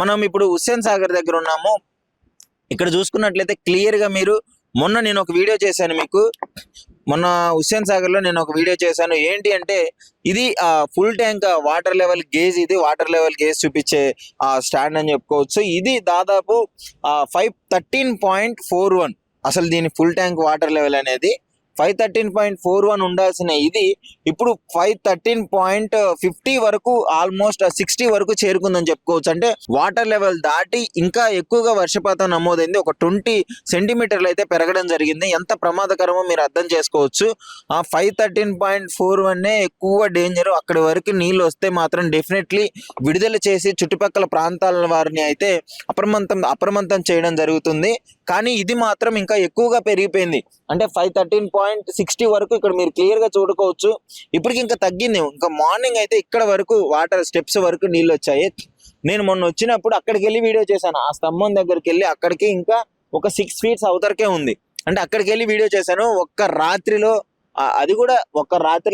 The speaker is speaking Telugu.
మనం ఇప్పుడు హుస్సేన్ సాగర్ దగ్గర ఉన్నాము. ఇక్కడ చూసుకున్నట్లయితే క్లియర్గా మీరు మొన్న నేను ఒక వీడియో చేశాను మీకు. మొన్న హుస్సేన్ సాగర్లో నేను ఒక వీడియో చేశాను. ఏంటి అంటే ఇది full tank water level gauge ఇది వాటర్ లెవెల్ గేజ్ చూపించే స్టాండ్ అని చెప్పుకోవచ్చు. ఇది దాదాపు five thirteen point four one అసలు దీని ఫుల్ ట్యాంక్ వాటర్ లెవెల్ అనేది. Five thirteen point four one ఉండాల్సిన ఇది ఇప్పుడు ఫైవ్ థర్టీన్ పాయింట్ ఫిఫ్టీ వరకు ఆల్మోస్ట్ సిక్స్టీ వరకు చేరుకుందని చెప్పుకోవచ్చు. అంటే వాటర్ లెవెల్ దాటి ఇంకా ఎక్కువగా వర్షపాతం నమోదైంది. ఒక ట్వంటీ సెంటీమీటర్లు అయితే పెరగడం జరిగింది. ఎంత ప్రమాదకరమో మీరు అర్థం చేసుకోవచ్చు. ఆ ఫైవ్ థర్టీన్ పాయింట్ ఫోర్ వన్నే ఎక్కువ డేంజర్ అక్కడి వరకు నీళ్ళు వస్తే మాత్రం డెఫినెట్లీ విడుదల చేసి చుట్టుపక్కల ప్రాంతాల వారిని అయితే అప్రమత్తం అప్రమత్తం చేయడం జరుగుతుంది. కానీ ఇది మాత్రం ఇంకా ఎక్కువగా పెరిగిపోయింది. అంటే five thirteen point point sixty వరకు ఇక్కడ మీరు క్లియర్గా చూడుకోవచ్చు. ఇప్పటికి ఇంకా తగ్గింది. ఇంకా మార్నింగ్ అయితే ఇక్కడ వరకు వాటర్ స్టెప్స్ వరకు నీళ్ళు వచ్చాయి. నేను మొన్న వచ్చినప్పుడు అక్కడికి వెళ్ళి వీడియో చేశాను. ఆ స్తంభం దగ్గరికి వెళ్ళి అక్కడికి ఇంకా ఒక సిక్స్ ఫీట్స్ అవతరకే ఉంది. అంటే అక్కడికి వెళ్ళి వీడియో చేశాను. ఒక్క రాత్రిలో అది కూడా ఒక్క రాత్రి